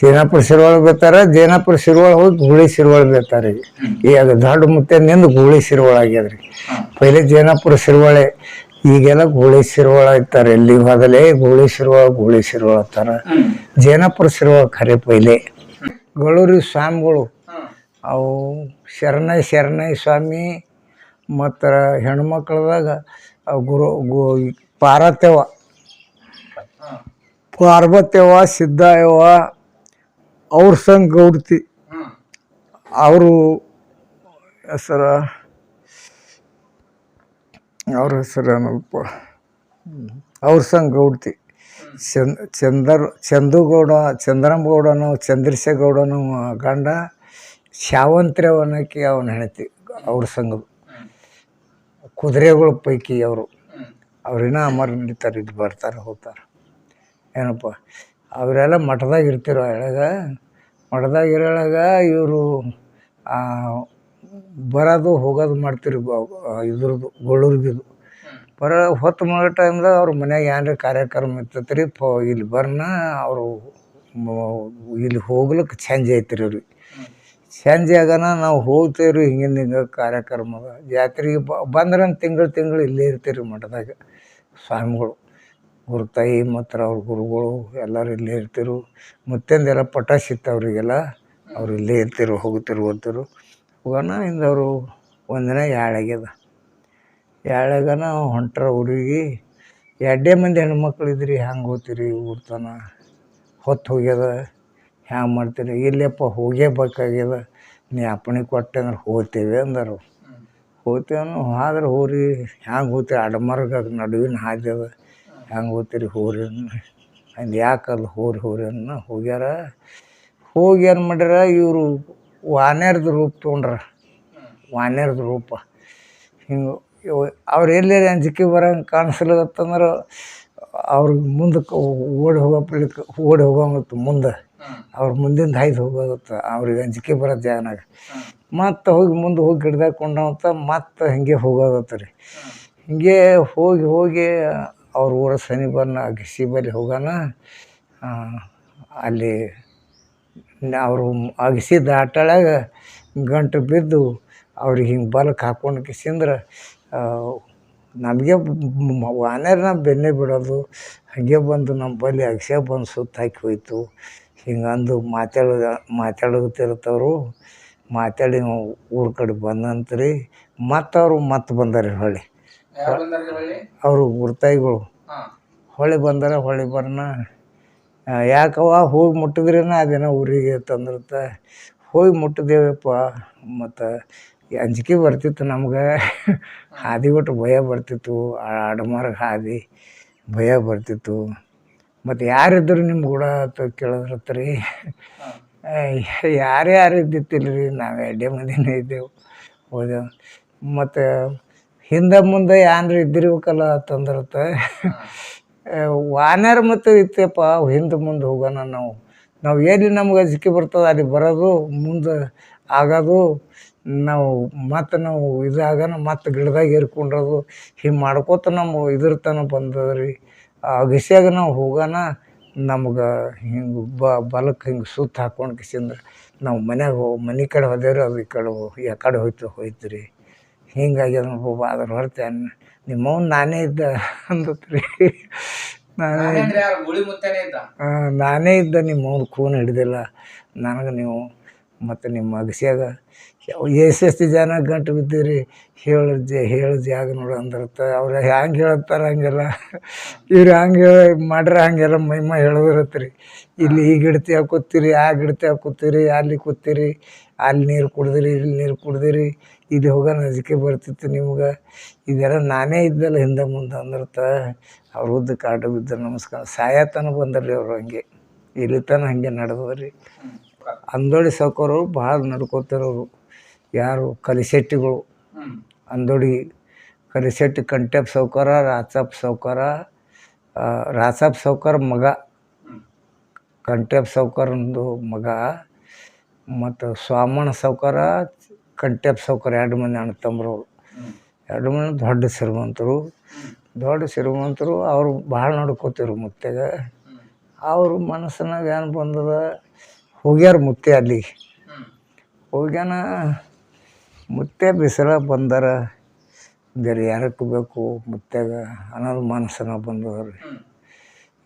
ಜೇನಾಪುರ ಶಿರ್ವಾಳ ಬೀಳ್ತಾರ ಜೇನಾಪುರ ಶಿರ್ವಾಳ ಹೋಗಿ ಗೂಳಿ ಶಿರ್ವಾಳ ಬೀಳ್ತಾರೆ ಅದು ದೊಡ್ಡ ಮುತ್ತೆ ನಿಂದು ಗೂಳಿ ಶಿರ್ವಾಳ ಆಗ್ಯದ್ರಿ. ಪೈಲೆ ಜೇನಾಪುರ ಶಿರ್ವಾಳೆ ಈಗೆಲ್ಲ ಗೂಳಿ ಶಿರ್ವಾಳ ಇರ್ತಾರೆ ಎಲ್ಲಿ ಹೋದಲೇ ಗೂಳಿ ಶಿರ್ವಾಳ ಗೂಳಿ ಶಿರ್ವಾಳ ಅತ್ತಾರ ಜೇನಾಪುರ ಶಿರ್ವಾಳ ಖರೆ ಪೈಲೆ. ಗಳೂರಿ ಸ್ವಾಮಿಗಳು ಅವು ಶರಣೈ ಶರಣೈ ಸ್ವಾಮಿ ಮತ್ತು ಹೆಣ್ಮಕ್ಳದಾಗ ಗುರು ಗು ಪಾರತೇವ ಪಾರ್ವತೇವ ಸಿದ್ಧಾಯವ ಅವ್ರ ಸಂಘ ಗೌಡ್ತಿ ಅವರು ಹೆಸರ ಅವ್ರ ಹೆಸರು ಏನಲ್ಪ ಅವ್ರ ಸಂಘ ಗೌಡ್ತಿ ಚಂದ ಚಂದರ್ ಚಂದುಗೌಡ ಚಂದ್ರಂಗೌಡನು ಚಂದ್ರಶೇಗೌಡನು ಗಂಡ ಶಾವಂತ್ರ್ಯವನಕ್ಕೆ ಅವನ ಹೆಣತಿ ಅವ್ರ ಸಂಘದ ಕುದುರೆಗಳ ಪೈಕಿ ಅವರು. ಅವ್ರಿನ್ನ ಅಮರ್ ನಡೀತಾರೆ ಇದು ಬರ್ತಾರೆ ಹೋಗ್ತಾರೆ. ಏನಪ್ಪ? ಅವರೆಲ್ಲ ಮಠದಾಗ ಇರ್ತಿರೋ ಒಳಗೆ ಮಠದಾಗ ಇರೋಳಗ ಇವರು ಬರೋದು ಹೋಗೋದು ಮಾಡ್ತಿರು ಇದ್ರದ್ದು ಗೊಳ್ಳೂರ್ಗಿದು ಬರೋ ಹೊತ್ತು ಮಾಡೋ ಟೈಮ್ದಾಗ ಅವ್ರ ಮನ್ಯಾಗ ಏನಾರ ಕಾರ್ಯಕ್ರಮ ಇರ್ತೈತೆ ರೀ ಪ, ಇಲ್ಲಿ ಬರ್ನ ಅವರು ಇಲ್ಲಿ ಹೋಗ್ಲಿಕ್ಕೆ ಸಂಜೆ ಐತ್ರಿ ಅವ್ರಿಗೆ. ಸಂಜೆ ಆಗನ ನಾವು ಹೋಗ್ತೇವೆ ರೀ ಹಿಂಗಿಂದ ಹಿಂಗೆ ಕಾರ್ಯಕ್ರಮ ಜಾತ್ರೆಗೆ ಬಂದ್ರೆ ತಿಂಗಳು ತಿಂಗಳು ಇಲ್ಲೇ ಇರ್ತೀರಿ ಮಠದಾಗ ಸ್ವಾಮಿಗಳು. ಗುರುತಾಯಿ ಮತ್ತು ಅವ್ರ ಗುರುಗಳು ಎಲ್ಲರೂ ಇಲ್ಲೇ ಇರ್ತಿರು. ಮತ್ತೆಂದೆಲ್ಲ ಪಟಾಶ್ ಇತ್ತು ಅವರಿಗೆಲ್ಲ ಅವ್ರು ಇಲ್ಲೇ ಇರ್ತಿರು, ಹೋಗ್ತಿರು, ಓದ್ತಿರು. ಹೋಗೋಣ ಇಂದವರು ಒಂದಿನ ಯಾಳಾಗ್ಯದ ಯಾಳಾಗನ ಹೊಂಟ್ರ ಊರಿಗೆ ಎರಡೇ ಮಂದಿ ಹೆಣ್ಮಕ್ಳು ಇದ್ರಿ ಹ್ಯಾಂಗೆ ಹೋಗ್ತೀರಿ ಊರ್ತನ ಹೊತ್ತು ಹೋಗ್ಯದ, ಹ್ಯಾಂಗೆ ಮಾಡ್ತೀರಿ? ಇಲ್ಲಪ್ಪ ಹೋಗೇಬೇಕಾಗ್ಯದ ನೀ ಅಪ್ಪಣೆ ಕೊಟ್ಟೆ ಅಂದ್ರೆ ಹೋಗ್ತೇವೆ ಅಂದರು. ಹೋಗ್ತೇವನು ಆದ್ರೆ ಹೋರಿ ಹ್ಯಾಂಗೆ ಹೋಗ್ತೀವಿ? ಅಡಮರ್ಗ ನಡುವಿನ ಹಾದಿ ಅದ ಹ್ಯಾಂಗೆ ಹೋಗ್ತೀರಿ ಹೋರಿ ಅಂದು ಯಾಕಲ್ಲ ಹೋರಿ ಹೋರಿ ಅನ್ನ ಹೋಗ್ಯಾರ ಹೋಗಿ ಏನು ಮಾಡ್ಯಾರ ಇವರು ವಾನ್ಯರ್ದ ರೂಪ ತೊಗೊಂಡ್ರ. ವಾನ್ಯರ್ದ ರೂಪ. ಹಿಂಗೆ ಅವ್ರು ಎಲ್ಲೇ ಅಂಜಿಕೆ ಬರಂಗೆ ಕಾಣಿಸ್ಲತ್ತಂದ್ರೆ ಅವ್ರಿಗೆ ಮುಂದಕ್ಕೆ ಓಡಿ ಹೋಗೋ ಓಡಿ ಹೋಗಂಗತ್ತು ಮುಂದೆ. ಅವ್ರ ಮುಂದಿಂದ ಹಾಯ್ದು ಹೋಗೋದತ್ತ ಅವ್ರಿಗೆ ಅಂಜಿಕೆ ಬರೋದು ಜಾಗನಾಗ. ಮತ್ತೆ ಹೋಗಿ ಮುಂದೆ ಹೋಗಿ ಗಿಡದಾಗ ಕೊಂಡವಂತ ಮತ್ತೆ ಹಿಂಗೆ ಹೋಗೋದತ್ತ ರೀ ಹಿಂಗೆ ಹೋಗಿ ಹೋಗಿ ಅವ್ರ ಊರ ಸಮೀಪನ ಬಳಿ ಹೋಗೋಣ. ಅಲ್ಲಿ ಅವರು ಅಗಸಿ ದಾಟಾಳಾಗ ಗಂಟು ಬಿದ್ದು ಅವ್ರಿಗೆ ಹಿಂಗೆ ಬಲಕ್ಕೆ ಹಾಕೊಂಡು ಕಿಸಿಂದ್ರೆ ನಮಗೆ ವಾನ್ಯರ್ನ ಬೆನ್ನೆ ಬಿಡೋದು, ಹಾಗೆ ಬಂದು ನಮ್ಮ ಬಳಿ ಅಗಸೆ ಬಂದು ಸುತ್ತ ಹಾಕಿ ಹೋಯ್ತು. ಹಿಂಗಂದು ಮಾತಾಡ ಮಾತಾಡೋತಿರ್ತವ್ರು ಮಾತಾಡಿ ನಾವು ಊರ ಕಡೆ ಬಂದಂತ್ರಿ ಮತ್ತವರು ಮತ್ತೆ ಬಂದಾರೆ ಹೊಳ್ಳಿ. ಅವರು ಗುರ್ತಾಯಿಗಳು. ಹೊಳೆ ಬಂದರೆ ಹೊಳೆ ಬರ್ನ. ಯಾಕವ ಹೋಗಿ ಮುಟ್ಟಿದ್ರೇನ ಅದೇನ ಊರಿಗೆ ತಂದಿರುತ್ತೆ. ಹೋಗಿ ಮುಟ್ಟಿದೇವಪ್ಪ ಮತ್ತು ಅಂಜಿಕೆ ಬರ್ತಿತ್ತು ನಮ್ಗೆ. ಹಾದಿ ಬಿಟ್ಟು ಭಯ ಬರ್ತಿತ್ತು ಅಡಮಾರ್ಗ ಹಾದಿ ಭಯ ಬರ್ತಿತ್ತು. ಮತ್ತು ಯಾರಿದ್ರು ನಿಮ್ಮ ಕೂಡ ಅಂತ ಯಾರ್ಯಾರು ರೀ ಯಾರು ಯಾರು ಇದ್ದಿತ್ತಿಲ್ಲ ರೀ ನಾವು ಎಡ್ಡೆ ಮಂದಿನೇ ಇದ್ದೆವು. ಹೋದೆವು. ಮತ್ತು ಹಿಂದೆ ಮುಂದೆ ಏನ್ರ ಇದ್ದಿರ್ಬೇಕಲ್ಲ ತಂದ್ರತ್ತ ವಾನರ್ ಮತ್ತು ಇತ್ತಪ್ಪ ಹಿಂದೆ ಮುಂದೆ ಹೋಗೋಣ ನಾವು. ನಾವು ಎಲ್ಲಿ ನಮ್ಗೆ ಸಿಕ್ಕಿ ಬರ್ತದೆ ಅಲ್ಲಿ ಬರೋದು ಮುಂದೆ ಆಗೋದು ನಾವು ಮತ್ತು ನಾವು ಇದಾಗೋಣ ಮತ್ತು ಗಿಡದಾಗ ಏರ್ಕೊಂಡ್ರದು ಹಿಂಗೆ ಮಾಡ್ಕೋತ ನಮ್ಮ ಇದ್ರ ತನಕ ಬಂದದ ರೀ ಆ ಅಗಸ್ಯಾಗ ನಾವು ಹೋಗೋಣ ನಮ್ಗೆ ಹಿಂಗೆ ಬಲಕ್ಕೆ ಹಿಂಗೆ ಸುತ್ತ ಹಾಕೊಂಡು ಕಿಸಿಂದ ನಾವು ಮನ್ಯಾಗ ಮನೆ ಕಡೆ ಹೋದೇವ್ರಿ ಅದು ಈ ಕಡೆ ಈ ಕಡೆ ಹೋಯ್ತು ಹೋಯ್ತು ರೀ ಹಿಂಗಾಗ್ಯದ ಬಾಬಾ ಅದ್ರ ಹೊರತು ನಿಮ್ಮವ್ನು ನಾನೇ ಇದ್ದ ಅಂದತ್ ರೀ ನಾನೇ ಹಾಂ ನಾನೇ ಇದ್ದ ನಿಮ್ಮ ಅವ್ನ ಖೂನ್ ಹಿಡ್ದಿಲ್ಲ. ನನಗೆ ನೀವು ಮತ್ತು ನಿಮ್ಮ ಅಗಸ್ಯಾಗ ಎಷ್ಟೆಷ್ಟು ಜನ ಗಂಟು ಬಿದ್ದೀರಿ? ಹೇಳು ಜ, ಹೇಳು ಜಾಗ ನೋಡು ಅಂದಿರ್ತ. ಅವ್ರು ಹ್ಯಾಂಗೆ ಹೇಳ್ತಾರೆ ಹಂಗೆಲ್ಲ? ಇವ್ರು ಹಂಗೆ ಮಾಡ್ರೆ ಹಂಗೆಲ್ಲ ಮೈಮ ಹೇಳೋದಿರುತ್ತೆ ರೀ ಇಲ್ಲಿ ಈ ಗಿಡತಿ ಕೂತೀರಿ, ಆ ಗಿಡತಿ ಕೂತೀರಿ, ಅಲ್ಲಿ ಕೂತೀರಿ, ಅಲ್ಲಿ ನೀರು ಕುಡಿದಿರಿ, ಇಲ್ಲಿ ನೀರು ಕುಡ್ದಿರಿ, ಇಲ್ಲಿ ಹೋಗೋ ನಜಿಕೆ ಬರ್ತಿತ್ತು ನಿಮ್ಗೆ. ಇದೆಲ್ಲ ನಾನೇ ಇದ್ದಲ್ಲ ಹಿಂದೆ ಮುಂದೆ ಅಂದಿರ್ತ. ಅವ್ರ ಉದ್ದ ಕಾಟ ಬಿದ್ದ ನಮಸ್ಕಾರ. ಸಾಯತನ ಬಂದರ್ರಿ ಅವ್ರು ಹಂಗೆ. ಇಲ್ಲಿ ತನಕ ಹಾಗೆ ನಡೆದವ್ರಿ ಅಂದೋಳಿ ಸಾಕೋರು ಭಾಳ ನಡ್ಕೋತಿರೋರು ಯಾರು ಕಲಿಸೆಟ್ಟಿಗಳು ಅಂದೋಡಿ ಕಲಿಸೆಟ್ಟು ಕಂಟೆಪ್ ಸೌಕರ ರಾಚಪ್ಪ ಸೌಕರ ರಾಚಪ್ಪ ಸೌಕರ್ ಮಗ. ಕಂಟೆಪ್ ಸೌಕರಂದು ಮಗ ಮತ್ತು ಸ್ವಾಮಣ ಸೌಕರ ಕಂಟೆಪ್ ಸೌಕರ ಎರಡು ಮಂದಿ ಅಣ್ಣ ತಮ್ಮರು ಎರಡು ಮಂದಿ ದೊಡ್ಡ ಶ್ರೀಮಂತರು ದೊಡ್ಡ ಶ್ರೀಮಂತರು ಅವರು ಭಾಳ ನೋಡ್ಕೋತಿರು ಮುತ್ತೆಗ ಅವರು ಮನಸ್ಸಿನಾಗ ಏನು ಬಂದದ ಹೋಗ್ಯಾರ ಮುತ್ತೆ ಅಲ್ಲಿ ಹೋಗ್ಯಾನ ಮುತ್ತೆ ಬಿಸಿಲ ಬಂದರ ಬೇರೆ ಯಾರಕ್ಕೆ ಬೇಕು? ಮತ್ತೆ ಅನ್ನೋದು ಮನಸ್ಸನ್ನ ಬಂದದ್ರಿ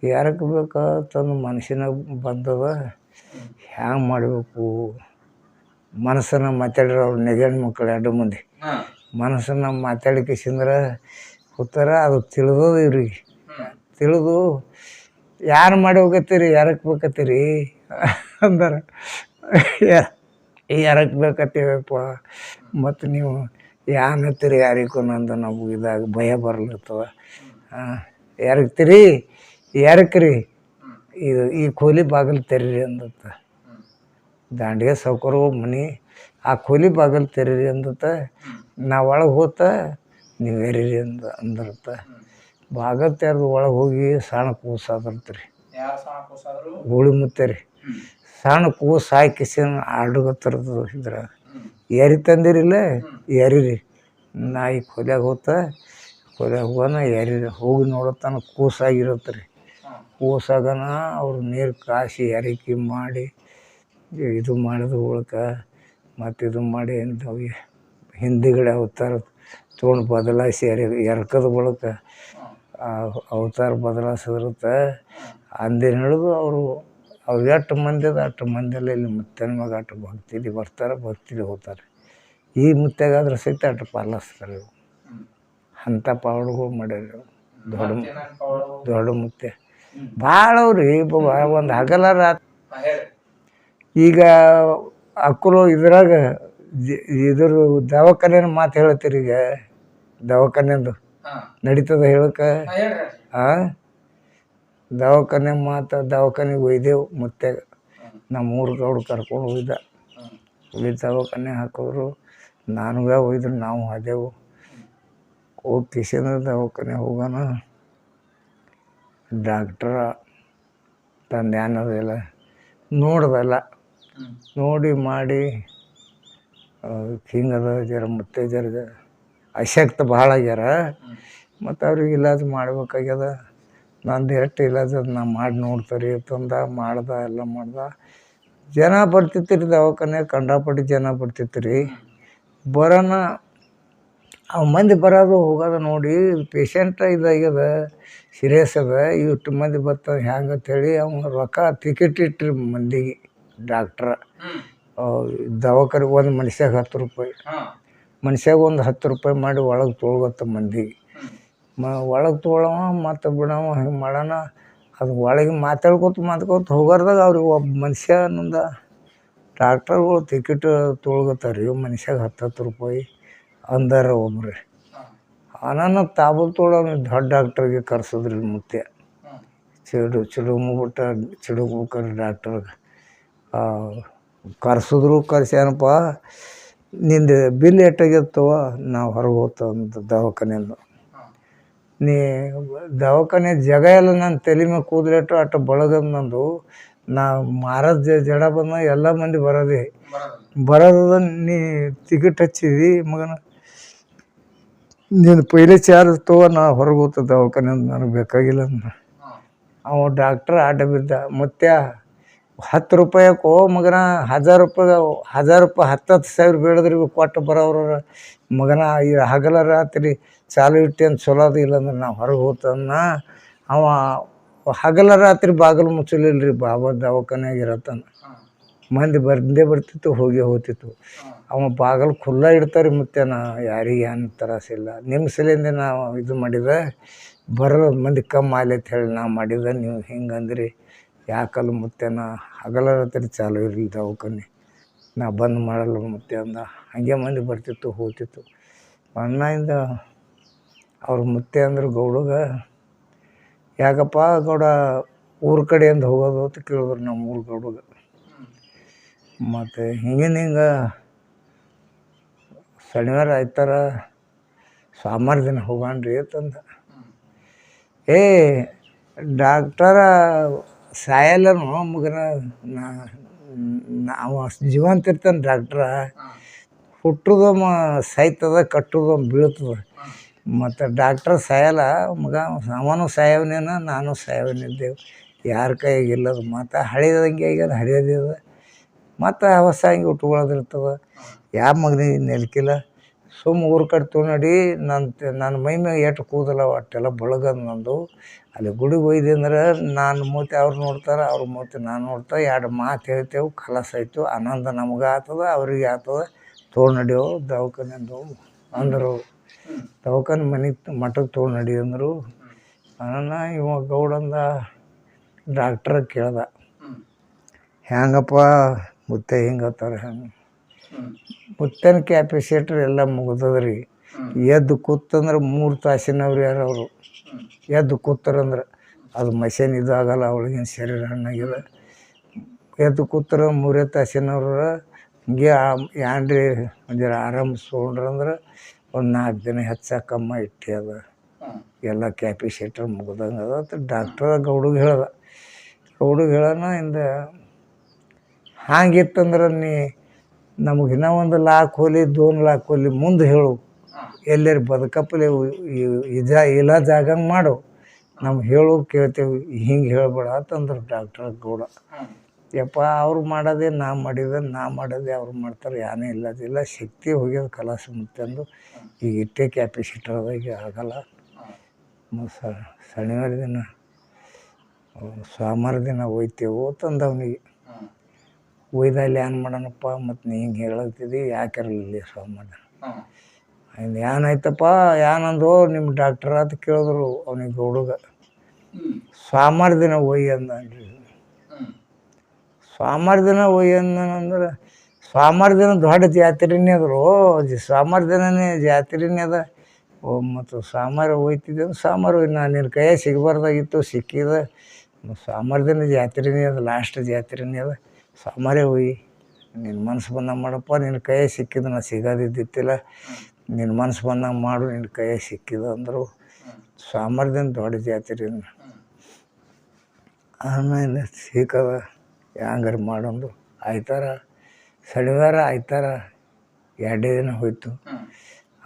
ಯಾರಕ್ಕೆ ಬೇಕು? ತಂದು ಮನಸ್ಸಿನಾಗ ಬಂದದ. ಹ್ಯಾಂಗೆ ಮಾಡಬೇಕು? ಮನಸ್ಸನ್ನು ಮಾತಾಡಿರೋ ಅವ್ರು ನೆಗಣ್ ಮಕ್ಕಳು ಎರಡು ಮಂದಿ. ಮನಸ್ಸನ್ನು ಮಾತಾಡಿಕೆ ಸಿಂದ್ರ ಕೂತಾರ ಅದು ತಿಳಿದದ ಇವ್ರಿಗೆ. ತಿಳಿದು ಯಾರು ಮಾಡಿ ಹೋಗತ್ತೀರಿ? ಯಾರಕ್ಕೆ ಬೇಕತ್ತೀರಿ? ಅಂದಾರ ಯಾರಕ್ಕೆ ಬೇಕತ್ತೀವಪ್ಪ? ಮತ್ತು ನೀವು ಯಾನ್ ಯಾರಿಗೂ ನಂದು ನಮಗೆ ಇದಾಗ ಭಯ ಬರ್ಲತ್ತದ? ಯಾರಕ್ತೀರಿ ಎರಕ್ರಿ ಇದು ಈ ಕೋಲಿ ಬಾಗಿಲು ತೆರೀರಿ ಅಂದತ್ತ. ದಾಂಡಿಗೆ ಸೌಕರು ಮನೆ ಆ ಕೋಲಿ ಬಾಗಿಲು ತೆರೀರಿ ಅಂದತ್ತ. ನಾ ಒಳಗೆ ಹೋತ ನೀವು ಎರೀರಿ ಅಂದ ಅಂದಿರತ್ತ. ಬಾಗಿಲು ತೆರೆದು ಒಳಗೆ ಹೋಗಿ ಸಣ್ಣ ಕೂಸು ಅದರ್ತ ರೀ ಯಾರು ಸಣ್ಣ ಕೂಸಾದ್ರು ಗೂಳಿ ಮುತ್ತೆ ರೀ ಸಣ್ಣ ಕೂಸು ಹಾಕಿಸಿ ಆಡುಗತ್ತಿರ್ತದ ಇದ್ರಾಗ ಎರಿ ತಂದಿರಿಲ್ಲ ಎರಿರಿ ನಾಯಿ ಕೊಲ್ಯಾಗ ಹೋತ ಕೊಲ್ಯಾಗ ಹೋಗೋಣ ಏರಿ ಹೋಗಿ ನೋಡತ್ತಾನ ಕೂಸಾಗಿರತ್ತೆ ರೀ ಕೂಸಾಗನ ಅವ್ರು ನೀರು ಕಾಸಿ ಎರಕಿ ಮಾಡಿ ಇದು ಮಾಡಿದ ಉಳ್ಕ ಮತ್ತು ಇದು ಮಾಡಿ ಎಂಥವು ಹಿಂದಿಗಡೆ ಅವತಾರ ತೊಗೊಂಡು ಬದಲಾಯಿಸಿ ಎರ ಎರಕದ ಬಳಕ ಆ ಅವತಾರ ಬದಲಾಯಿಸಿದ್ರತ್ತ ಅಂದಿನ ಹಿಡಿದು ಅವರು ಅವ್ರು ಎಷ್ಟು ಮಂದಿ ಅದ ಅಷ್ಟು ಮಂದಿಯಲ್ಲಿ ಇಲ್ಲಿ ಮುತ್ತನ ಮಗ ಅಷ್ಟು ಭಕ್ತಿಲಿ ಬರ್ತಾರೆ ಭಕ್ತಿಲಿ ಹೋಗ್ತಾರೆ. ಈ ಮುತ್ತೆಗಾದ್ರೆ ಸಹಿತ ಅಷ್ಟು ಪಾಲಿಸ್ತಾರೆ ಇವು ಅಂಥ ಪಾವಡ್ಗಳು ಮಾಡ್ಯಾರ. ದೊಡ್ಡ ದೊಡ್ಡ ಮುತ್ತೆ. ಭಾಳ ಅವ್ರಿ ಒಂದು ಹಗಲ ರಾತ್ ಈಗ ಅಕ್ಕರು ಇದ್ರಾಗ ಇದ್ರ ದವಾಖಾನೆ ಮಾತು ಹೇಳ್ತೀರಿ ಈಗ? ದವಾಖಾನೆದು ನಡೀತದ ಹೇಳಕ್ಕೆ ಹಾ ದವಾಖಾನೆ ಮಾತು ದವಾಖಾನೆಗೆ ಒಯ್ದೆವು, ಮತ್ತೆ ನಮ್ಮ ಊರು ಗೌಡ ಕರ್ಕೊಂಡು ಹೋಯ್ದ ಇಲ್ಲಿ ದವಾಖಾನೆ ಹಾಕಿದ್ರು ನಾನುಗ ಒಯ್ದ್ರು ನಾವು ಅದೇವು ಹೋಗಿ ಕಿಶನ್ ದವಾಖಾನೆ ಹೋಗೋಣ. ಡಾಕ್ಟ್ರ, ತಂದೆ ಅನ್ನೋದೆಲ್ಲ ನೋಡ್ದಲ್ಲ. ನೋಡಿ ಮಾಡಿ ಹಿಂಗದ ಜರ ಮತ್ತೆ ಜರ ಅಶಕ್ತ ಭಾಳ ಆಗ್ಯಾರ. ಮತ್ತು ಅವ್ರಿಗೆ ಇಲಾಜ್ ಮಾಡ್ಬೇಕಾಗ್ಯದ. ನಂದು ಎಷ್ಟು ಅದನ್ನ ನಾ ಮಾಡಿ ನೋಡ್ತಾರೆ ತಂದ ಮಾಡ್ದ ಎಲ್ಲ ಮಾಡ್ದ. ಜನ ಬರ್ತಿತ್ತು ರೀ ದವಾಖಾನೆ ಕಂಡಾಪಟ್ಟಿ ಜನ ಬರ್ತಿತ್ತು ರೀ ಬರೋಣ ಅವು ಮಂದಿ ಬರೋದು ಹೋಗೋದು ನೋಡಿ ಪೇಷಂಟ್ ಇದಾಗ್ಯದ ಸೀರಿಯಸ್ ಅದ ಇಷ್ಟು ಮಂದಿ ಬರ್ತದೆ ಹ್ಯಾಂಗ ಅಂತ ಅಂತೇಳಿ ಅವ್ನು ರೊಕ್ಕ ಟಿಕೆಟ್ ಇಟ್ಟ್ರಿ ಮಂದಿಗೆ ಡಾಕ್ಟ್ರ ದವಾಖಾನೆಗೆ ದವಾಖಾನೆ ಒಂದು ಮನುಷ್ಯಾಗ ಹತ್ತು ರೂಪಾಯಿ. ಮನುಷ್ಯಾಗ ಒಂದು ಹತ್ತು ರೂಪಾಯಿ ಮಾಡಿ ಒಳಗೆ ತೊಳ್ಗತ್ತ ಮಂದಿಗೆ. ಮ ಒಳಗೆ ತೊಗೊಳವ, ಮತ್ತು ಬಿಡವ, ಹಿಂಗೆ ಮಾಡೋಣ. ಅದು ಒಳಗೆ ಮಾತಾಡ್ಕೊತ ಮಾತಾಡ್ಕೊತ ಹೋಗಾರ್ದಾಗ ಅವ್ರಿಗೆ ಒಬ್ಬ ಮನುಷ್ಯ ನಂದ ಡಾಕ್ಟರ್ಗಳು ಟಿಕೆಟ್ ತೊಳ್ಗತ್ತಾರ ರೀ ಮನುಷ್ಯಾಗ ಹತ್ತು ಹತ್ತು ರೂಪಾಯಿ ಅಂದಾರ ಒಬ್ರು. ಅನಾನ ತಾಬಲ್ ತೊಗೊಳೋ ದೊಡ್ಡ ಡಾಕ್ಟ್ರಿಗೆ ಕರ್ಸಿದ್ರಿ ಮುತ್ತೆ ಚಡು, ಚಿಡು ಚಿಡುಮುಬಿಟ್ಟ ಚಿಡುಮುಖ ಡಾಕ್ಟರ್ಗೆ. ಕರ್ಸಿದ್ರು ಕರ್ಸ್ಯಾನಪ್ಪ, ನಿಂದು ಬಿಲ್ ಎಟ್ಟಾಗಿರ್ತವ ನಾವು ಹೊರಗೆ ಹೋಗ್ತವಂತ ದವಾಖಾನೆಯಿಂದ. ನೀ ದವಾಖಾನೆ ಜಾಗ ಎಲ್ಲ ನನ್ನ ತಲೆ ಮೇಲೆ ಕೂದಲಿಟ್ಟು ಅಷ್ಟು ಬಳಗದ ನಂದು. ನಾ ಮಾರದ ಜಡ ಬಂದ ಎಲ್ಲ ಮಂದಿ ಬರೋದೆ. ಬರೋದ ನೀ ಟಿಕೆಟ್ ಹಚ್ಚಿದಿ ಮಗನ. ನೀನು ಪೈಲೆ ಚಾರ್ಜ್ ತಗೋ, ನಾ ಹೊರಗೆ ಹೋಗ್ತ ದವಾಖಾನೆ ನನಗೆ ಬೇಕಾಗಿಲ್ಲ ಅಂದ. ಅವ ಡಾಕ್ಟ್ರ್ ಆಟ ಬಿದ್ದ ಮತ್ತೆ ಹತ್ತು ರೂಪಾಯಕ್ಕೋ ಮಗನ, ಹಜಾರ್ ರೂಪಾಯಿ ಹಜಾರ್ ರೂಪಾಯಿ ಹತ್ತು ಹತ್ತು ಸಾವಿರ ಬೇಡದ್ರಿ, ಕೊಟ್ಟು ಬರೋವ್ರ ಮಗನ ಈ ಹಗಲ ರಾತ್ರಿ ಚಾಲು ಇಟ್ಟೇನು ಚಲೋ ಅದು ಇಲ್ಲಂದ್ರೆ ನಾವು ಹೊರಗೆ ಹೋತನ್ನ ಅವ ಹಗಲ ರಾತ್ರಿ ಬಾಗಿಲು ಮುಚ್ಚಲಿಲ್ಲ ರೀ ಬಾಬಾ ದವಾಖಾನೆಯಾಗ ಇರತ್ತಾನ. ಮಂದಿ ಬರ್ದೇ ಬರ್ತಿತ್ತು, ಹೋಗಿ ಹೋಗ್ತಿತ್ತು. ಅವ ಬಾಗಿಲು ಖುಲ್ಲ ಇಡ್ತಾರೆ ಮತ್ತೆ ನಾ ಯಾರಿಗೆ ಏನು ತ್ರಾಸಿಲ್ಲ ನಿಮ್ಮ ಸಲಿಂದ ನಾವು ಇದು ಮಾಡಿದೆ, ಬರೋ ಮಂದಿ ಕಮ್ಮಿ ಆಗಲಿ ಅಂತ ಹೇಳಿ ನಾ ಮಾಡಿದೆ, ನೀವು ಹಿಂಗೆ ಅಂದ್ರಿ. ಯಾಕಲ್ಲ ಮತ್ತೆ ನಾ ಹಗಲ ರಾತ್ರಿ ಚಾಲು ಇರಲಿ ದವಾಖಾನೆ ನಾ ಬಂದ್ ಮಾಡಲ್ಲ ಮತ್ತೆ ಅಂದ. ಹಾಗೆ ಮಂದಿ ಬರ್ತಿತ್ತು, ಹೋಗ್ತಿತ್ತು. ಅಣ್ಣಯಿಂದ ಅವ್ರ ಮತ್ತೆ ಅಂದ್ರೆ, ಗೌಡಗ, ಯಾಕಪ್ಪ ಗೌಡ ಊರ ಕಡೆಯಿಂದ ಹೋಗೋದು ಅಂತ ಕೇಳಿದ್ರು ನಮ್ಮ ಊರು ಗೌಡಗ. ಮತ್ತು ಹಿಂಗಿನ ಹಿಂಗೆ ಶನಿವಾರ, ಆಯ್ತಾರ, ಸೋಮವಾರ ದಿನ ಹೋಗಾನ್ರಿ ಅಂತಂದ. ಏ, ಡಾಕ್ಟರ ಸಾಯಲ್ಲನು ಮಗನ, ನಾ ನಾವು ಜೀವಂತ ಇರ್ತಾನೆ ಡಾಕ್ಟ್ರ ಹುಟ್ಟುದು ಮ ಸಾಯ್ತದ ಕಟ್ಟುದು ಬೀಳ್ತದ. ಮತ್ತು ಡಾಕ್ಟ್ರ್ ಸಾಯಲ್ಲ ಮಗ ಅವನು ಸಾಯವನೇನ ನಾನು ಸಾಯವನಿದ್ದೇವೆ. ಯಾರ ಕೈಯಾಗ ಇಲ್ಲದ ಹಳೆಯದಂಗೆ ಈಗ ಹಳೆಯದಿದೆ ಮತ್ತು ಹೊಸ ಹಂಗೆ ಉಟ್ಕೊಳ್ಳೋದಿರ್ತದೆ ಯಾವ ಮಗನಿಗೆ ನೆಲ್ಕಿಲ್ಲ ಸುಮ್ಮ ಊರು ಕಡೆ ನಡಿ ನನ್ನ ನನ್ನ ಮೈ ಮ್ಯಾಗ ಎಷ್ಟು ಕೂದಲ ಅಷ್ಟೆಲ್ಲ ಬೆಳಗದ ನಂದು. ಅಲ್ಲಿ ಗುಡಿಗೆ ಒಯ್ದೆ ಅಂದ್ರೆ ನಾನು ಮೂತಿ ಅವ್ರು ನೋಡ್ತಾರೆ ಅವ್ರ ಮೂತಿ ನಾನು ನೋಡ್ತಾ ಎರಡು ಮಾತು ಹೇಳ್ತೇವೆ ಕಲಸ ಆಯಿತು. ಆನಂದ ನಮ್ಗೆ ಆಗ್ತದ ಅವ್ರಿಗೆ ಆಗ್ತದ ತೋಳ್ನಡಿಯೋ ನಡಿಯೋ ದವಾಖಾನೆಂದು ಅಂದರು. ದವಾಖಾನೆ ಮನೆಗೆ ಮಠಕ್ಕೆ ತೋಳ್ನಡಿ ನಡಿ ಅಂದರು. ನನ್ನ ಇವ ಗೌಡಂದ ಡಾಕ್ಟ್ರ ಕೇಳ್ದ. ಹೆಂಗಪ್ಪ ಮುತ್ತೆ ಹಿಂಗತ್ತಾರ ಹೆಂಗೆ? ಹ್ಮ್ ಮುತ್ತನ ಕ್ಯಾಪಿಸಿಟ್ರ್ ಎಲ್ಲ ಮುಗ್ದದ್ರಿ. ಎದ್ದು ಕೂತಂದ್ರೆ ಮೂರು ತಾಸಿನವ್ರು ಯಾರು ಅವರು. ಎದ್ದು ಕೂತರಂದ್ರೆ ಅದು ಮಷೀನ್ ಇದಾಗಲ್ಲ ಅವಳಿಗಿನ ಶರೀರ ಹಣ್ಣಾಗಿದೆ ಎದ್ದು ಕೂತ್ರ ಮೂರೇ ತಾಸಿನವ್ರ ಹಿಂಗೆ ಏನ್ರಿ ಒಂದು ಆರಾಮಿಸ್ಕೊಂಡ್ರಂದ್ರೆ ಒಂದು ನಾಲ್ಕು ದಿನ ಹೆಚ್ಚಾಕಮ್ಮ ಇಟ್ಟಿ ಅದ. ಎಲ್ಲ ಕ್ಯಾಪಿಸಿಟ್ರ್ ಮುಗ್ದಂಗೆ ಅದ. ಡಾಕ್ಟ್ರ ಗೌಡಿಗೆ ಹೇಳ್ದ. ಗೌಡಿಗೆ ಹೇಳೋಣ ಇಂದ ಹಾಂಗಿತ್ತಂದ್ರೆ ನೀ ನಮಗೆ ಇನ್ನೂ ಒಂದು ಲಾಕ್ ಹೋಲಿ ದೋನ್ ಲಾಕ್ ಹೋಲಿ ಮುಂದೆ ಹೇಳು. ಎಲ್ಲರ ಬದುಕಪ್ಪಲೆ ಇಜ ಇಲ್ಲ ಜಾಗ ಮಾಡು. ನಮ್ಗೆ ಹೇಳು ಕೇಳ್ತೇವೆ ಹಿಂಗೆ ಹೇಳ್ಬೇಡ ಅಂತಂದ್ರು ಡಾಕ್ಟರ್ ಗೌಡ ಯಪ್ಪ ಅವ್ರು ಮಾಡೋದೇ ನಾ ಮಾಡಿದೆ ನಾ ಮಾಡೋದೆ ಅವ್ರು ಮಾಡ್ತಾರೆ ಯಾನೇ ಇಲ್ಲದಿಲ್ಲ ಶಕ್ತಿ ಹೋಗ್ಯದ ಕಲಾಸ ಅಂತಂದು ಈಗ ಇಟ್ಟೆ ಕ್ಯಾಪಿಸಿಟರ್ ಅದಾಗಿ ಈಗ ಆಗಲ್ಲ. ಹ್ಮ್ ಮತ್ತು ಸ ಶನಿವಾರ ದಿನ ಸೋಮವಾರ ದಿನ ಹೋಯ್ತೇವೆ ತಂದ ಅವನಿಗೆ ಹ್ಮ್ ಒಯ್ದ ಅಲ್ಲಿ ಏನು ಮಾಡೋಣಪ್ಪ ಮತ್ತು ನೀ ಹಿಂಗೆ ಹೇಳತ್ತಿದ್ದಿ ಯಾಕಿರಲಿಲ್ಲ ಇರಲಿಲ್ಲ ಸ್ವಾಮಿ ಇನ್ನು ಏನಾಯ್ತಪ್ಪ ಏನಂದು ನಿಮ್ಮ ಡಾಕ್ಟರ್ ಅಂತ ಕೇಳಿದ್ರು ಅವನಿಗೆ ಹುಡುಗ. ಹ್ಮ್. ಸೋಮವಾರ ದಿನ ಒಯ್ಯ ಅಂದ್ರಿ ಹ್ಮ್. ಸೋಮವಾರ ದಿನ ಒಯ್ಯಿ ಅಂದ್ರೆ ದಿನ ದೊಡ್ಡ ಜಾತ್ರೆನೇ ಅದ್ರು ಸೋಮವಾರ ದಿನನೇ ಜಾತ್ರೆನೇ ಅದ ಓ ಮತ್ತು ಸೋಮವಾರ ಒಯ್ತಿದ್ದೆ ಒಯ್ದು ನಾನು ನಿನ್ನ ಕೈಯಾಗ ಸಿಗಬಾರ್ದಾಗಿತ್ತು ಸಿಕ್ಕಿದ. ಸೋಮವಾರ ದಿನ ಜಾತ್ರೆನೇ ಅದ ಲಾಸ್ಟ್ ಜಾತ್ರೆನೇ ಅದ ಸೋಮವಾರೇ ಹೋಗಿ. ನಿನ್ನ ಮನಸ್ಸು ಬಂದಂಗೆ ಮಾಡಪ್ಪ ನಿನ್ನ ಕೈಯಾಗ ಸಿಕ್ಕಿದ್ದು ನಾ ಸಿಗೋದಿದ್ದಿತ್ತಿಲ್ಲ. ನಿನ್ನ ಮನಸ್ಸು ಬಂದಂಗೆ ಮಾಡು ನಿನ್ನ ಕೈಯಾಗ ಸಿಕ್ಕಿದ ಅಂದರು. ಸಾಮರ್ಥ್ಯದಿಂದ ದೊಡ್ಡ ಜಾತಿ ಹ್ಮ್ ಆಮೇಲೆ ಸಿಕ್ಕದ ಹ್ಯಾಂಗಾರ ಮಾಡೊಂದು. ಆಯ್ತಾರ? ಸಡಿವಾರ ಆಯ್ತಾರ? ಎರಡೇ ದಿನ ಹೋಯ್ತು.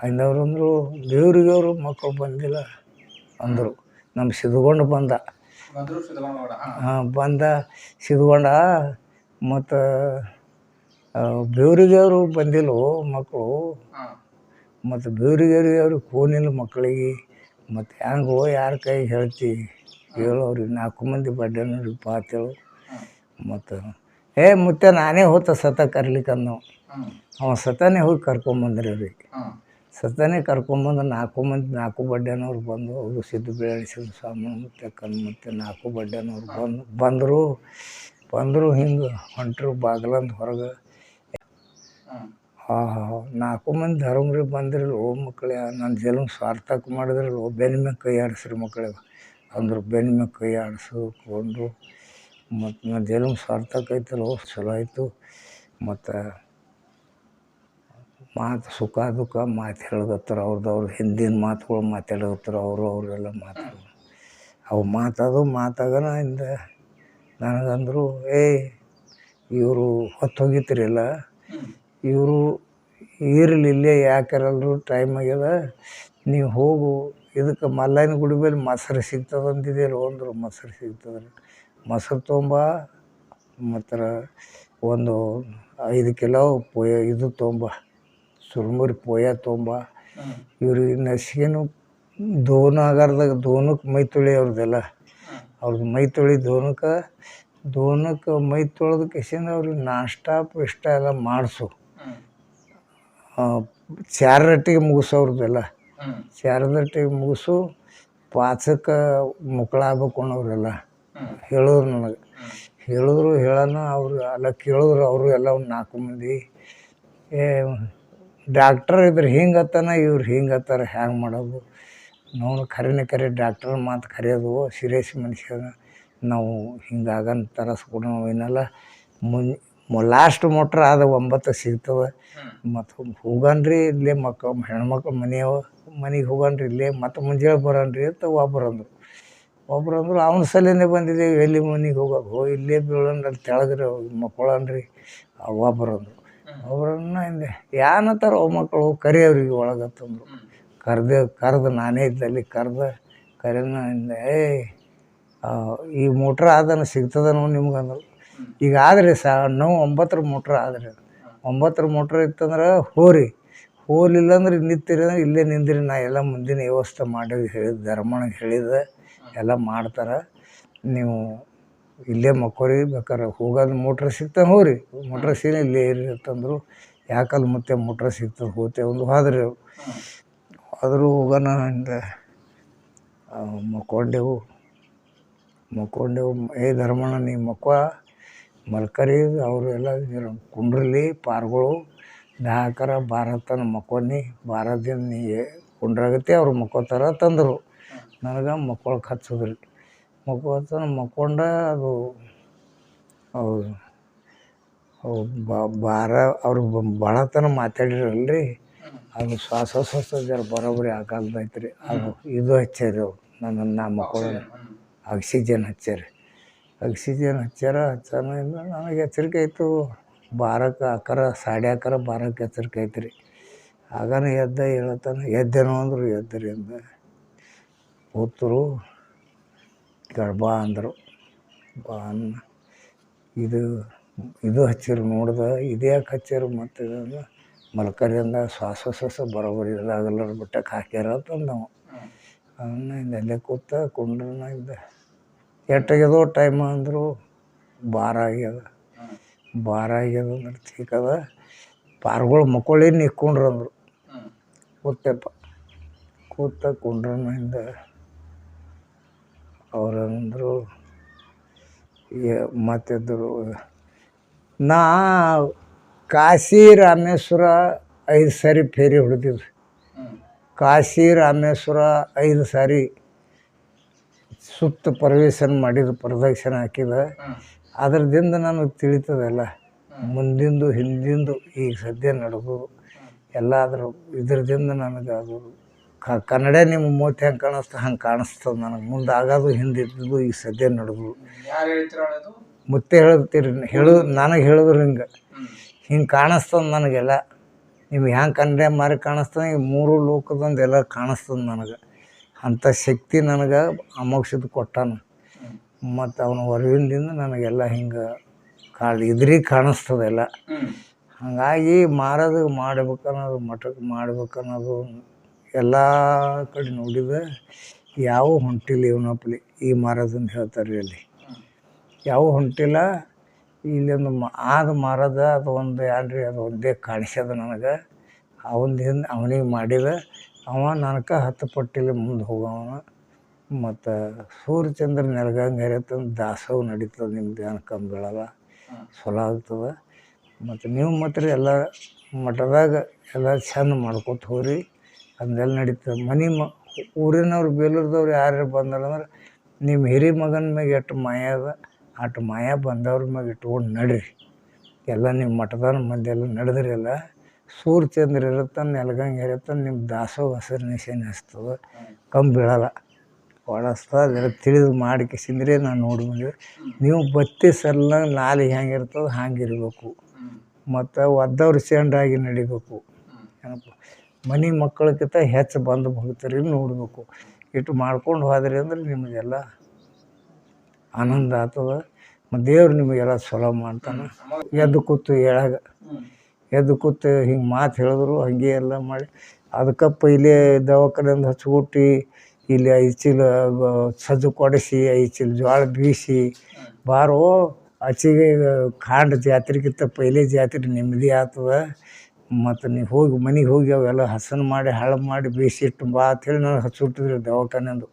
ಅಂದವರು ಅಂದರು ದೇವ್ರಿಗೆ ಅವರು ಮಕ್ಕಳು ಬಂದಿಲ್ಲ ಅಂದರು. ನಮ್ಮ ಸಿದ್ಗೊಂಡು ಬಂದ. ಹಾಂ. ಬಂದ. ಸಿದ್ಗೊಂಡ ಮತ್ತು ಬೇವ್ರಿಗೆ ಅವರು ಬಂದಿಲ್ಲ ಮಕ್ಕಳು ಮತ್ತು ಬೇವ್ರಿಗೆ ಅವ್ರಿಗೆ ಫೋನಿಲ್ಲ ಮಕ್ಕಳಿಗೆ ಮತ್ತು ಹೆಂಗೋ ಯಾರ ಕೈ ಹೇಳ್ತಿ ಹೇಳು ಅವ್ರಿಗೆ ನಾಲ್ಕು ಮಂದಿ ಬಡ್ಡೆನವ್ರಿಗೆ ಪಾತೇಳು. ಮತ್ತು ಏ ಮುತ್ತೆ ನಾನೇ ಹೋತ ಸತ ಕರ್ಲಿಕ್ಕೆ ಅನ್ನೋ ಅವ ಸತಾನೇ ಹೋಗಿ ಕರ್ಕೊಂಬಂದ್ರಿ ಅವ್ರಿಗೆ. ಸತಾನೇ ಕರ್ಕೊಂಬಂದು ನಾಲ್ಕು ಮಂದಿ ನಾಲ್ಕು ಬಡ್ಡೆನವ್ರು ಬಂದು ಅವರು ಸಿದ್ದು ಬೆಳೆಸಿದ್ರು ಸಾಮಾನು ಮತ್ತೆ ಕಣ್ಣು ಮತ್ತು ನಾಲ್ಕು ಬಡ್ಡೆನವ್ರು ಬಂದು ಬಂದರು. ಬಂದರು ಹಿಂಗೆ ಹೊಂಟರು ಬಾಗಿಲಂದು ಹೊರಗೆ. ಹಾಂ ಹಾಂ ನಾಲ್ಕು ಮಂದಿ ಧರ್ಮರಿ ಬಂದಿರಲ್ಲ ಓ ಮಕ್ಕಳೇ ನನ್ನ ಜಲಮ್ ಸಾರ್ಥಕ ಮಾಡಿದ್ರಲ್ಲ ಓ ಬೆನ್ನ ಮ್ಯಾಗ ಕೈ ಆಡಿಸ್ರಿ ಮಕ್ಕಳೇ ಅಂದರು ಬೆನ್ನ ಮ್ಯಾಗ ಕೈ ಆಡಿಸ್ಕೊಂಡ್ರು ಮತ್ತು ನನ್ನ ಜಲಮ್ ಸಾರ್ಥಕ ಐತಲ್ಲ ಓ ಚಲೋ ಆಯಿತು. ಮತ್ತು ಮಾತು ಸುಖ ದುಃಖ ಮಾತು ಹೇಳಕತ್ತಾರ ಅವ್ರದ್ದು ಅವ್ರ ಹಿಂದಿನ ಮಾತುಗಳು ಮಾತಾಡಕತ್ತಾರ ಅವರು ಅವರೆಲ್ಲ ಮಾತಾಡೋದು ಅವು ಮಾತಾದು ಮಾತಾಗನ ಇಂದ ನನಗಂದರು ಏಯ್ ಇವರು ಹೊತ್ತು ಹೋಗಿತ್ತಿರಲ್ಲ ಇವರು ಇರಲಿ ಇಲ್ಲೇ ಯಾಕರಲ್ರು ಟೈಮ್ ಆಗ್ಯದ? ನೀವು ಹೋಗು ಇದಕ್ಕೆ ಮಲ್ಲಯ್ಯನ ಗುಡಿ ಮೇಲೆ ಮೊಸರು ಸಿಗ್ತದೆ ಅಂದರು ಮೊಸರು ಸಿಗ್ತದ್ರಿ. ಮೊಸರು ತೊಗೊಂಬ ಮತ್ತು ಒಂದು ಐದು ಕಿಲೋ ಪೋಯ ಇದು ತೊಗೊಂಬ ಸುರ್ಮುರಿ ಪೋಯ ತೊಗೊಂಬ ಹ್ಮ್. ಇವ್ರಿಗೆ ನಸಿಗೆನು ದೋನ ಆಗಾರ್ದಾಗ ದೋನಕ್ಕೆ ಮೈ ತೊಳಿ ಅವ್ರದ್ದೆಲ್ಲ ಅವ್ರದ್ದು ಮೈ ತೊಳಿ ದೋನಕ ದೋನಕ್ಕೆ ಮೈ ತೊಳೆದ ಕಿಸಿಂದ ಅವ್ರಿಗೆ ನಾಷ್ಟ ಇಷ್ಟ ಎಲ್ಲ ಮಾಡಿಸು. ಹ್ಮ್ ಮುಗಿಸು ಅವ್ರದ್ದೆಲ್ಲ ಚಾರದಟ್ಟಿಗೆ ಮುಗಿಸು ಪಾಚಕ್ಕೆ ಮುಕ್ಕಳಾಗಬೇಕು ಅನ್ನೋರೆಲ್ಲ. ಹೇಳಿದ್ರು ನನಗೆ. ಹೇಳಿದ್ರು ಹೇಳೋಣ ಅವರು ಎಲ್ಲ ಕೇಳಿದ್ರು ಅವರು ಎಲ್ಲ ಒಂದು ನಾಲ್ಕು ಮಂದಿ. ಏ, ಡಾಕ್ಟ್ರ್ ಇದ್ರೆ ಹಿಂಗತ್ತಾನ ಇವ್ರು ಹಿಂಗತ್ತಾರ ಹ್ಯಾಂಗೆ ಮಾಡೋದು? ನಾವು ಖರೇನೆ ಖರೆ ಡಾಕ್ಟ್ರ್ ಮಾತು ಕರೆಯೋದು ಸೀರಿಯಸ್ ಮನುಷ್ಯ ನಾವು ಹಿಂಗಾಗನ್ ತರಸ್ಕೊಡು ನಾವು ಏನಲ್ಲ ಮುನ್ ಲಾಸ್ಟ್ ಮೋಟ್ರ್ ಆದ ಒಂಬತ್ತು ಸಿಗ್ತದೆ. ಹ್ಮ್. ಮತ್ತು ಹೋಗನ್ರಿ ಇಲ್ಲೇ ಮಕ್ಕ ಹೆಣ್ಮಕ್ಳು ಮನೆಯವ ಮನೆಗೆ ಹೋಗನ್ರಿ ಇಲ್ಲೇ ಮತ್ತು ಮುಂಜಾನೆ ಬರೋನ್ರಿ ಅಂತ ಒಬ್ಬರಂದ್ರು ಅಂದರು ಅವ್ನ ಸಲಿಂದ ಬಂದಿದ್ದೆ ಎಲ್ಲಿ ಮನೆಗೆ ಹೋಗೋಕೆ? ಹೋಗಿ ಇಲ್ಲೇ ಬೀಳೋಣ ಅಲ್ಲಿ ತೆಳಗ್ರಿ ಮಕ್ಕಳನ್ರಿ. ಒಬ್ರು ಅಂದರು ಒಬ್ರನ್ನ ಹಿಂದೆ ಯಾನತ್ತಾರ ಮಕ್ಕಳು ಕರಿ ಅವ್ರಿಗೆ ಒಳಗತ್ತಂದ್ರು ಕರ್ದೆ, ಕರೆದು, ನಾನೇ ಇದ್ದಲ್ಲಿ ಕರೆದ ಕರೆನ ಏಯ್ ಈ ಮೋಟ್ರ್ ಆದನ ಸಿಗ್ತದನೋ ನಿಮ್ಗೆ? ಅಂದರು. ಈಗ ಆದ್ರೆ ಸಾ, ನಾವು ಒಂಬತ್ತರ ಮೋಟ್ರ್ ಆದ್ರೆ, ಒಂಬತ್ತರ ಮೋಟ್ರ್ ಇತ್ತಂದ್ರೆ ಹೋರಿ ಹೋಲಿಲ್ಲ ಅಂದ್ರೆ ನಿಂತಿರಿ, ಅಂದ್ರೆ ಇಲ್ಲೇ ನಿಂದಿರಿ, ನಾ ಎಲ್ಲ ಮುಂದಿನ ವ್ಯವಸ್ಥೆ ಮಾಡಿ ಹೇಳಿದ ಧರ್ಮನಿಗೆ ಹೇಳಿದ, ಎಲ್ಲ ಮಾಡ್ತಾರೆ. ನೀವು ಇಲ್ಲೇ ಮಕ್ಕೋರಿ ಬೇಕಾದ್ರೆ ಹೋಗೋದು ಮೋಟ್ರ್ ಸಿಗ್ತಾನೆ ಹೋರಿ, ಮೋಟ್ರ್ ಸೀನ ಇಲ್ಲೇ ಇರಿ ಅಂತಂದರು ಯಾಕಲ್ಲಿ ಮತ್ತೆ ಮೋಟ್ರ್ ಸಿಗ್ತದೆ ಹೋತೆ ಒಂದು ಹೋದ್ರಿ. ಆದರೂ ಹೋಗೋಣ ಅಂದ ಮಕ್ಕೊಂಡೆವು. ಮಕ್ಕೊಂಡೆವು. ಏ ಧರ್ಮಣ್ಣ, ನೀ ಮಕ್ಕ ಮಲ್ಕರಿ ಅವರು ಜರ ಕುಂಡ್ರಲ್ಲಿ ಪಾರ್ಗಳು. ನಾಲ್ಕರ ಭಾರತನ ಮಕ್ಕೊನಿ ಭಾರತದಿಂದ ನೀ ಕುಂಡ್ರಾಗತ್ತೆ, ಅವ್ರು ಮಕ್ಕೋತಾರ ತಂದರು. ನನಗೆ ಮಕ್ಕೊಳಕ್ಕೆ ಹಚ್ಚಿದ್ರಿ ಮಕ್ಕೋತಾನ ಮಕ್ಕೊಂಡ ಅದು, ಅವ್ರು ಅವು ಭಾರ, ಅವ್ರು ಭಾಳತನ ಮಾತಾಡಿರಲ್ರಿ. ಅದು ಶ್ವಾಸೋಶ್ವಾಸ ಜರ ಬರೋಬ್ಬರಿ ಆಗಲ್ದೈತೆ ರೀ ಅದು ಇದು ಹಚ್ಚಾರಿ ನನ್ನ ನಾ ಮಕ್ಕಳು. ಆಕ್ಸಿಜನ್ ಹಚ್ಚಾರಿ. ಆಕ್ಸಿಜನ್ ಹಚ್ಚಾರ ಹಚ್ಚಾನಿಂದ ನನಗೆ ಎಚ್ಚರಿಕೆ ಆಯಿತು ಬಾರಕ್ಕೆ ಆಕಾರ ಸಾಡೆ ಆಕರ ಬಾರಕ್ಕೆ ಎಚ್ಚರಿಕೆ ಆಯ್ತು ರೀ. ಆಗಾನ ಎದ್ದ ಹೇಳ್ತಾನೆ ಎದ್ದೇನೋ ಅಂದರು ಎದ್ದರಿ ಅಂದ. ಕೂತರು ಗಡ್ಬಾ ಅಂದರು. ಬಾ ಅನ್ನ. ಇದು ಇದು ಹಚ್ಚಿರು ನೋಡ್ದೆ ಇದು ಯಾಕೆ ಹಚ್ಚಿರು ಮತ್ತೆ ಮಲ್ಕರಿಂದ ಬರೋಬರಿ ಬರೋಬ್ಬರಿ ಇದಾಗಲ್ಲ ಬಿಟ್ಟಕ್ಕೆ ಹಾಕ್ಯಾರ ಅಂತಂದು ನಾವು. ಅವನ್ನ ಹಿಂದೆ ಕೂತ ಕುಂಡ್ರನ ಇದ್ದ. ಎಷ್ಟಾಗ್ಯದೋ ಟೈಮ್ ಅಂದರು ಬಾರ ಆಗ್ಯದ. ಬಾರ ಆಗ್ಯದ ಅಂದ್ರೆ ಠೀಕ್ ಅದ ಪಾರ್ಗಳು ಮಕ್ಕಳೇ ನಿಕ್ಕೊಂಡ್ರು ಅಂದರು. ಕೂತೆಪ್ಪ. ಕೂತ ಕುಂಡ್ರನಿಂದ ಅವ್ರಂದರು ಮತ್ತೆದ್ದರು ನಾ ಕಾಶಿ ರಾಮೇಶ್ವರ ಐದು ಸಾರಿ ಫೇರಿ ಹೊಡೆದಿದ್ವಿ ಕಾಶಿ ರಾಮೇಶ್ವರ ಐದು ಸಾರಿ ಸುತ್ತ ಪ್ರವೇಶನ ಮಾಡಿದ ಪ್ರದಕ್ಷಿಣೆ ಹಾಕಿದ ಅದ್ರದಿಂದ ನನಗೆ ತಿಳಿತದಲ್ಲ ಮುಂದಿಂದು ಹಿಂದಿಂದು ಈಗ ಸದ್ಯ ನಡೆದು ಎಲ್ಲಾದರೂ ಅದ್ರ ಇದ್ರದಿಂದ ನನಗೆ ಅದು ಕ ಕನ್ನಡ ನಿಮ್ಮ ಮೂತಿ ಹೆಂಗೆ ಕಾಣಿಸ್ತ ಹಂಗೆ ಕಾಣಿಸ್ತದೆ ನನಗೆ. ಮುಂದೆ ಆಗೋದು ಹಿಂದಿದ್ದು ಈಗ ಸದ್ಯ ನಡೆದು. ಮುತ್ತೆ ಹೇಳ್ತೀರಿ ಹೇಳು ನನಗೆ ಹೇಳಿದ್ರು ಹಿಂಗೆ ಹಿಂಗೆ ಕಾಣಿಸ್ತದೆ ನನಗೆಲ್ಲ. ನಿಮ್ಗೆ ಹ್ಯಾಂಗೆ ಕಂಡ್ರೆ ಮಾರಿ ಕಾಣಿಸ್ತದೆ, ಈ ಮೂರು ಲೋಕದಂದು ಎಲ್ಲ ಕಾಣಿಸ್ತದೆ ನನಗೆ. ಅಂಥ ಶಕ್ತಿ ನನಗೆ ಅಮೋಕ್ಷದ ಕೊಟ್ಟಾನ. ಮತ್ತು ಅವನ ಹೊರಗಿಂದ ನನಗೆಲ್ಲ ಹಿಂಗೆ ಕಾಳು ಇದ್ರಿ ಕಾಣಿಸ್ತದೆಲ್ಲ ಹಾಗಾಗಿ ಮಾರೋದು ಮಾಡ್ಬೇಕನ್ನೋದು ಮಠಕ್ಕೆ ಮಾಡ್ಬೇಕನ್ನೋದು ಎಲ್ಲ ಕಡೆ ನೋಡಿದೆ ಯಾವ ಹೊಂಟಿಲ್ಲ ಇವನಪ್ಪಲಿ ಈ ಮಾರೋದನ್ನು ಹೇಳ್ತಾರೆ ರೀ ಅಲ್ಲಿ. ಯಾವ ಹೊಂಟಿಲ್ಲ ಇಲ್ಲೊಂದು ಮ, ಆದ ಮಾರದ ಅದು ಒಂದು ಎರಡು ಅದು ಒಂದೇ ಕಾಣಿಸ್ಯದ ನನಗೆ. ಅವನದಿಂದ ಅವನಿಗೆ ಮಾಡಿದ ಅವ ನನಗೆ ಹತ್ತು ಪಟ್ಟಿಲಿ ಮುಂದೆ ಹೋಗವನ. ಮತ್ತು ಸೂರ್ಯಚಂದ್ರ ನೆಲಗಂಗೆ ಹರಿಯತ್ತಂದು ದಾಸೋಹ ನಡೀತದೆ ನಿಮ್ಮ ಧ್ಯಾನ ಬೀಳಲ್ಲ ಚಲೋ ಆಗ್ತದೆ. ಮತ್ತು ನೀವು ಮಾತ್ರ ಎಲ್ಲ ಮಠದಾಗ ಎಲ್ಲ ಚೆಂದ ಮಾಡ್ಕೊತ ಹೋಗ್ರಿ ಅಂದೆಲ್ಲ ನಡೀತದೆ. ಮನೆ ಮ, ಊರಿನವ್ರು ಬೇಲೂರ್ದವ್ರು ಯಾರು ಬಂದಾರಂದ್ರೆ ನಿಮ್ಮ ಹಿರಿ ಮಗನ ಮ್ಯಾಗ ಎಷ್ಟು ಮಾಯ ಅಷ್ಟು ಮಾಯ ಬಂದವ್ರ ಮ್ಯಾಗ ಇಟ್ಕೊಂಡು ನಡ್ರಿ. ಎಲ್ಲ ನಿಮ್ಮ ಮಠದಾನ ಎಲ್ಲ ನಡೆದ್ರಿ ಎಲ್ಲ. ಸೂರ್ಯಚಂದ್ರ ಇರುತ್ತೆ, ನೆಲಗಂಗೆ ಇರುತ್ತೆ ನಿಮ್ಮ ದಾಸೋ ಹಸಿರು ನಿಶಾನೆ ಹಚ್ತದೆ. ಕಮ್ಮಿ ಬೀಳಲ್ಲ. ಒಳಸ್ತಾ ಅದೆಲ್ಲ ತಿಳಿದು ಮಾಡಿ ಕಿಸಿಂದ್ರೆ ನಾನು ನೋಡಿ ನೀವು ಬತ್ತಿ ಸಲ್ಲ ನಾಲಿ ಹೆಂಗಿರ್ತದೆ ಹಂಗೆ ಇರಬೇಕು. ಮತ್ತು ಒದ್ದವ್ರು ಚೆಂಡಾಗಿ ನಡಿಬೇಕು. ಏನಪ್ಪ? ಮನೆ ಮಕ್ಕಳಕ್ಕಿಂತ ಹೆಚ್ಚು ಬಂದು ಭಕ್ತರಿಗೆ ನೋಡಬೇಕು. ಇಟ್ಟು ಮಾಡ್ಕೊಂಡು ಹೋದ್ರಿ ಅಂದ್ರೆ ನಿಮಗೆಲ್ಲ ಆನಂದ ಆಗ್ತದ. ಮತ್ತು ದೇವ್ರು ನಿಮಗೆಲ್ಲ ಚಲೋ ಮಾಡ್ತಾನೆ. ಎದ್ದು ಕೂತು ಹೇಳಾಗ, ಎದ್ದು ಕೂತು ಹಿಂಗೆ ಮಾತು ಹೇಳಿದ್ರು, ಹಾಗೆ ಎಲ್ಲ ಮಾಡಿ. ಅದಕ್ಕಪ್ಪ ಇಲ್ಲೇ ದವಾಖಾನೆಯಿಂದ ಹಚ್ಕೊಟ್ಟು ಇಲ್ಲಿ ಐದು ಚೀಲ ಸಜ್ಜು ಕೊಡಿಸಿ ಐದು ಚೀಲ ಜೋಳ ಬೀಸಿ, ಬಾರೋ ಆಚೆಗೆ ಕಾಂಡ ಜಾತ್ರೆಗಿಂತ ಪೈಲೆ ಜಾತ್ರೆ ನೆಮ್ಮದಿ ಆಗ್ತದ. ಮತ್ತು ನೀವು ಹೋಗಿ ಮನೆಗೆ ಹೋಗಿ ಅವೆಲ್ಲ ಹಸನ್ ಮಾಡಿ, ಹಳ ಮಾಡಿ ಬೀಸಿಟ್ಟು ಬಾ ಅಂತೇಳಿ ನಾನು ಹಚ್ಚಿಟ್ಟಿದ್ರು ದವಾಖಾನೆಂದು.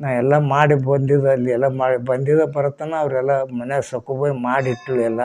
ನಾ ಎಲ್ಲ ಮಾಡಿ ಬಂದಿದ್ದ ಅಲ್ಲಿ ಎಲ್ಲ ಮಾಡಿ ಬಂದಿದ್ದ ಬರತನ ಅವರೆಲ್ಲ ಮನ್ಯಾಗ ಬೈ ಮಾಡಿಟ್ಟು ಎಲ್ಲ.